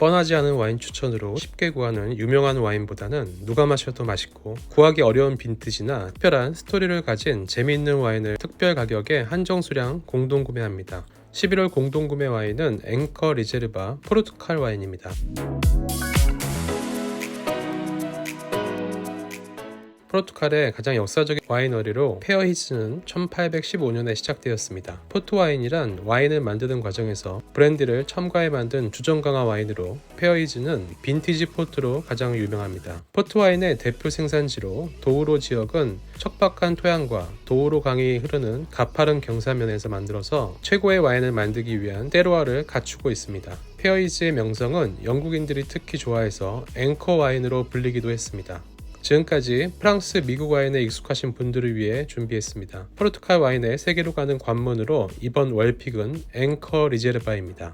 뻔하지 않은 와인 추천으로 쉽게 구하는 유명한 와인보다는 누가 마셔도 맛있고 구하기 어려운 빈티지나 특별한 스토리를 가진 재미있는 와인을 특별 가격에 한정 수량 공동 구매합니다. 11월 공동 구매 와인은 앵커 리제르바 포르투갈 와인입니다. 포르투갈의 가장 역사적인 와이너리로 페어히스는 1815년에 시작되었습니다. 포트 와인이란 와인을 만드는 과정에서 브랜디를 첨가해 만든 주정 강화 와인으로 페어히즈는 빈티지 포트로 가장 유명합니다. 포트 와인의 대표 생산지로 도우로 지역은 척박한 토양과 도우로 강이 흐르는 가파른 경사면에서 만들어서 최고의 와인을 만들기 위한 때로와를 갖추고 있습니다. 페어히즈의 명성은 영국인들이 특히 좋아해서 앵커 와인으로 불리기도 했습니다. 지금까지 프랑스, 미국 와인에 익숙하신 분들을 위해 준비했습니다. 포르투갈 와인의 세계로 가는 관문으로 이번 월픽은 앵커 리제르바입니다.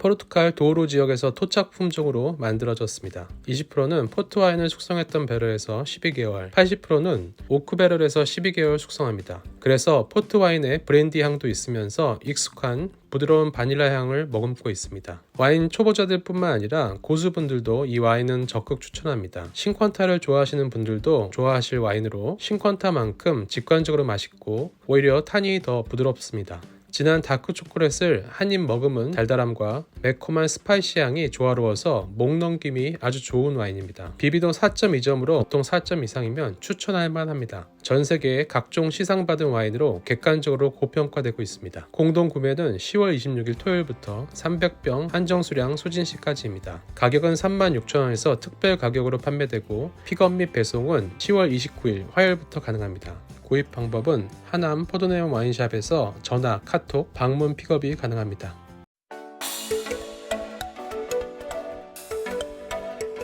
포르투갈 도우로 지역에서 토착 품종으로 만들어졌습니다. 20%는 포트 와인을 숙성했던 배럴에서 12개월, 80%는 오크 배럴에서 12개월 숙성합니다. 그래서 포트 와인에 브랜디 향도 있으면서 익숙한 부드러운 바닐라 향을 머금고 있습니다. 와인 초보자들 뿐만 아니라 고수분들도 이 와인은 적극 추천합니다. 신퀀타를 좋아하시는 분들도 좋아하실 와인으로 신퀀타만큼 직관적으로 맛있고 오히려 탄이 더 부드럽습니다. 진한 다크 초콜릿을 한 입 머금은 달달함과 매콤한 스파이시 향이 조화로워서 목 넘김이 아주 좋은 와인입니다. 비비도 4.2점으로 보통 4점 이상이면 추천할 만합니다. 전 세계의 각종 시상받은 와인으로 객관적으로 고평가되고 있습니다. 공동 구매는 10월 26일 토요일부터 300병 한정 수량 소진 시까지입니다. 가격은 36,000원에서 특별 가격으로 판매되고 픽업 및 배송은 10월 29일 화요일부터 가능합니다. 구입 방법은 하남 포도네온 와인샵에서 전화, 카톡, 방문 픽업이 가능합니다.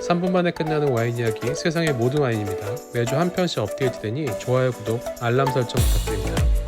3분 만에 끝나는 와인 이야기 세상의 모든 와인입니다. 매주 한 편씩 업데이트되니 좋아요, 구독, 알람 설정 부탁드립니다.